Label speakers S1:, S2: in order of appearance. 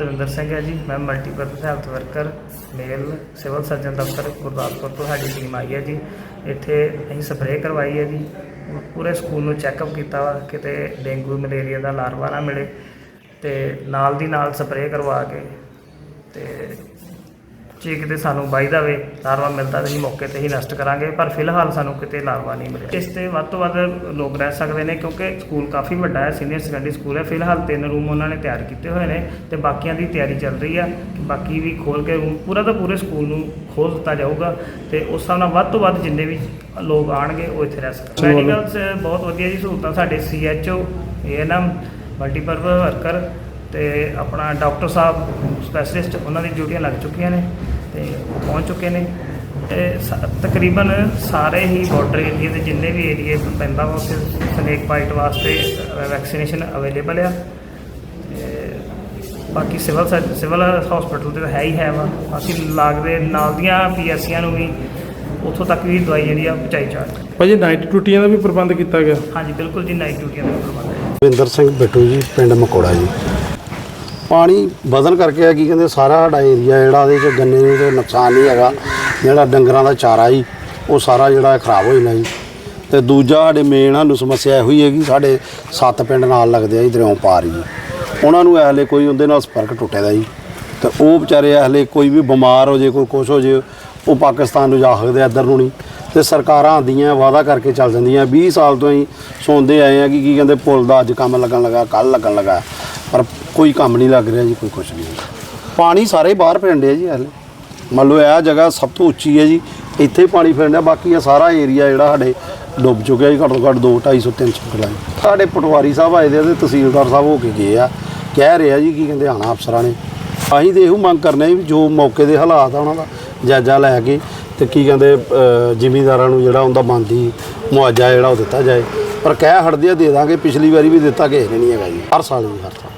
S1: ਰਵਿੰਦਰ ਸਿੰਘ ਹੈ ਜੀ, ਮੈਂ multipurpose health worker male civil surgeon ਦਫ਼ਤਰ ਗੁਰਦਾਸਪੁਰ ਤੋਂ ਸਾਡੀ ਟੀਮ ਆਈ ਹੈ ਜੀ। ਇੱਥੇ ਅਸੀਂ ਸਪਰੇਅ ਕਰਵਾਈ ਹੈ ਜੀ। ਪੂਰੇ ਸਕੂਲ ਨੂੰ ਚੈੱਕਅਪ ਕੀਤਾ ਵਾ, ਕਿਤੇ ਡੇਂਗੂ, ਮਲੇਰੀਆ ਦਾ ਲਾਰਵਾ ਨਾ ਮਿਲੇ ਤੇ ਨਾਲ ਦੀ ਨਾਲ ਸਪਰੇਅ ਕਰਵਾ ਕੇ ਤੇ ਜੇ ਕਿਤੇ ਸਾਨੂੰ ਬਾਈ ਦਾ ਵੇ ਲਾਰਵਾ ਮਿਲਦਾ ਤਾਂ ਅਸੀਂ ਮੌਕੇ ਤੇ ਹੀ ਨਸ਼ਟ ਕਰਾਂਗੇ ਪਰ ਫਿਲਹਾਲ ਸਾਨੂੰ ਕਿਤੇ ਲਾਰਵਾ ਨਹੀਂ ਮਿਲਿਆ। ਇਸ ਤੇ ਵੱਧ ਤੋਂ ਵੱਧ ਲੋਕ ਰਹਿ ਸਕਦੇ ਨੇ ਕਿਉਂਕਿ ਸਕੂਲ ਕਾਫੀ ਵੱਡਾ ਹੈ ਸੀਨੀਅਰ ਸੈਕੰਡਰੀ ਸਕੂਲ ਹੈ। ਫਿਲਹਾਲ ਤਿੰਨ ਰੂਮ ਉਹਨਾਂ ਨੇ ਤਿਆਰ ਕੀਤੇ ਹੋਏ ਨੇ ਤੇ ਬਾਕੀਆਂ ਦੀ ਤਿਆਰੀ ਚੱਲ ਰਹੀ ਆ। ਕਿ ਬਾਕੀ ਵੀ ਖੋਲ ਕੇ ਰੂਮ ਪੂਰਾ ਦਾ ਪੂਰੇ ਸਕੂਲ ਨੂੰ ਖੋਲ ਦਿੱਤਾ ਜਾਊਗਾ ਤੇ ਉਸ ਹਿਸਾਬ ਨਾਲ ਵੱਧ ਤੋਂ ਵੱਧ ਜਿੰਨੇ ਵੀ ਲੋਕ ਆਣਗੇ ਉਹ ਇੱਥੇ ਰਹਿ ਸਕਦੇ
S2: ਚਲੋ।
S1: ਮੈਡੀਕਲ 'ਚ ਬਹੁਤ ਵਧੀਆ ਜੀ ਸਹੂਲਤਾਂ ਸਾਡੇ ਸੀਐਚਓ ਏਐਨਐਮ ਮਲਟੀਪਰਪਸ ਵਰਕਰ ਤੇ ਆਪਣਾ ਡਾਕਟਰ ਸਾਹਿਬ ਸਪੈਸ਼ਲਿਸਟ ਉਹਨਾਂ ਦੀ ਡਿਊਟੀਆਂ ਲੱਗ ਚੁੱਕੀਆਂ ਨੇ। ਤੇ ਉਹ ਪਹੁੰਚ ਚੁੱਕੇ ਨੇ। ਤੇ ਸ- ਤਕਰੀਬਨ ਸਾਰੇ ਹੀ ਬਾਰਡਰ ਏਰੀਆ ਦੇ ਜਿੰਨੇ ਵੀ ਏਰੀਏ ਪੈਂਦਾ ਵਾ ਉੱਥੇ ਸਨੇਕ ਬਾਈਟ ਵਾਸਤੇ ਵੈਕਸੀਨੇਸ਼ਨ ਅਵੇਲੇਬਲ ਆ। ਤੇ ਬਾਕੀ ਸਿਵਲ ਸਰ- ਸਿਵਲ ਹਸਪੀਟਲ ਤੇ ਤਾਂ ਹੈ ਹੀ ਹੈ ਵਾ। ਬਾਕੀ ਲੱਗਦੇ ਨਾਲ ਦੀਆਂ ਪੀਐਸਸੀਆਂ ਨੂੰ ਵੀ ਉੱਥੋਂ ਤੱਕ ਵੀ ਦਵਾਈ ਜਿਹੜੀ ਆ ਪਹੁੰਚਾਈ ਜਾ ਰਹੀ ਹੈ।
S2: ਭਾਜੀ ਨਾਈਟ ਡਿਊਟੀਆਂ ਦਾ ਵੀ ਪ੍ਰਬੰਧ ਕੀਤਾ ਗਿਆ?
S1: ਹਾਂਜੀ ਬਿਲਕੁਲ ਜੀ ਨਾਈਟ ਡਿਊਟੀਆਂ ਦਾ ਵੀ ਪ੍ਰਬੰਧ ਹੈ।
S3: ਵਿੰਦਰ ਸਿੰਘ ਬਿੱਟੂ ਜੀ ਪਿੰਡ ਮਕੋੜਾ ਜੀ। ਪਾਣੀ ਵਧਣ ਕਰਕੇ ਆ ਕੀ ਕਹਿੰਦੇ ਸਾਰਾ ਸਾਡਾ ਏਰੀਆ ਜਿਹੜਾ ਉਹਦੇ ਚ ਗੰਨੇ ਨੂੰ ਤੇ ਨੁਕਸਾਨ ਨਹੀਂ ਹੈਗਾ ਜਿਹੜਾ ਡੰਗਰਾਂ ਦਾ ਚਾਰਾ ਜੀ ਉਹ ਸਾਰਾ ਜਿਹੜਾ ਖਰਾਬ ਹੋ ਜਾਣਾ ਜੀ। ਤੇ ਦੂਜਾ ਸਾਡੇ ਮੇਨ ਸਾਨੂੰ ਸਮੱਸਿਆ ਇਹੋ ਹੀ ਹੈਗੀ ਸਾਡੇ ਸੱਤ ਪਿੰਡ ਨਾਲ ਲੱਗਦੇ ਆ ਜੀ ਦਰਿਆਓਂ ਪਾਰ ਜੀ। ਉਹਨਾਂ ਨੂੰ ਹਲੇ ਕੋਈ ਉਹਦੇ ਨਾਲ ਸੰਪਰਕ ਟੁੱਟਿਆ ਦਾ ਜੀ। ਤੇ ਉਹ ਵਿਚਾਰੇ ਹਲੇ ਕੋਈ ਵੀ ਬਿਮਾਰ ਹੋ ਜੇ ਕੋਈ ਕੁਛ ਹੋ ਜੇ ਉਹ ਪਾਕਿਸਤਾਨ ਨੂੰ ਜਾ ਸਕਦੇ ਆ, ਇੱਧਰ ਨੂੰ ਨਹੀਂ। ਤੇ ਸਰਕਾਰਾਂ ਆਂਦੀਆਂ ਵਾਅਦਾ ਕਰਕੇ ਚੱਲ ਜਾਂਦੀਆਂ। 20 ਸਾਲ ਤੋਂ ਹੀ ਸੌਂਦੇ ਆਏ ਆ ਕਿ ਕੀ ਕਹਿੰਦੇ ਪੁਲ ਦਾ ਅੱਜ ਕੰਮ ਲੱਗਣ ਲੱਗਾ ਕੱਲ ਲੱਗਣ ਲੱਗਾ। ਪਰ ਕੋਈ ਕੰਮ ਨਹੀਂ ਲੱਗ ਰਿਹਾ ਜੀ ਕੋਈ ਕੁਛ ਨਹੀਂ ਪਾਣੀ ਸਾਰੇ ਬਾਹਰ ਪੈਂਦੇ ਆ ਜੀ ਹਲੇ। ਮੰਨ ਲਓ ਇਹ ਜਗ੍ਹਾ ਸਭ ਤੋਂ ਉੱਚੀ ਹੈ ਜੀ ਇੱਥੇ ਪਾਣੀ ਪਾਣੀ ਪੈਂਦਾ ਬਾਕੀ ਇਹ ਸਾਰਾ ਏਰੀਆ ਜਿਹੜਾ ਸਾਡੇ ਡੁੱਬ ਚੁੱਕਿਆ ਜੀ ਘੱਟੋ ਘੱਟ 2 250 300 ਕਿਲਾ ਜੀ ਸਾਡੇ ਪਟਵਾਰੀ ਸਾਹਿਬ ਆਏ ਦੇ ਆ ਤੇ ਤਹਿਸੀਲਦਾਰ ਸਾਹਿਬ ਹੋ ਕੇ ਗਏ ਆ। ਕਹਿ ਰਿਹਾ ਜੀ ਕੀ ਕਹਿੰਦੇ ਆਣਾ ਅਫਸਰਾਂ ਨੇ। ਅਸੀਂ ਤੇ ਇਹੋ ਮੰਗ ਕਰਨੇ ਆ ਵੀ ਜੋ ਮੌਕੇ ਦੇ ਹਾਲਾਤ ਆ ਉਹਨਾਂ ਦਾ ਜਾਇਜ਼ਾ ਲੈ ਕੇ ਤੇ ਕੀ ਕਹਿੰਦੇ ਅ, ਜ਼ਿਮੀਂਦਾਰਾਂ ਨੂੰ ਜਿਹੜਾ ਉਹਦਾ ਬਣਦੀ ਮੁਆਵਜ਼ਾ ਜਿਹੜਾ ਉਹ ਦਿੱਤਾ ਜਾਏ। ਪਰ ਕਹਿ ਹਟਦੇ ਆ ਦੇ ਦਾਂਗੇ ਪਿਛਲੀ ਵਾਰੀ ਵੀ ਦਿੱਤਾ ਕਿਸੇ ਨੇ ਨਹੀਂ ਹੈਗਾ ਜੀ। ਹਰ ਸਾਲ ਜੀ ਹਰ ਸਾਲ।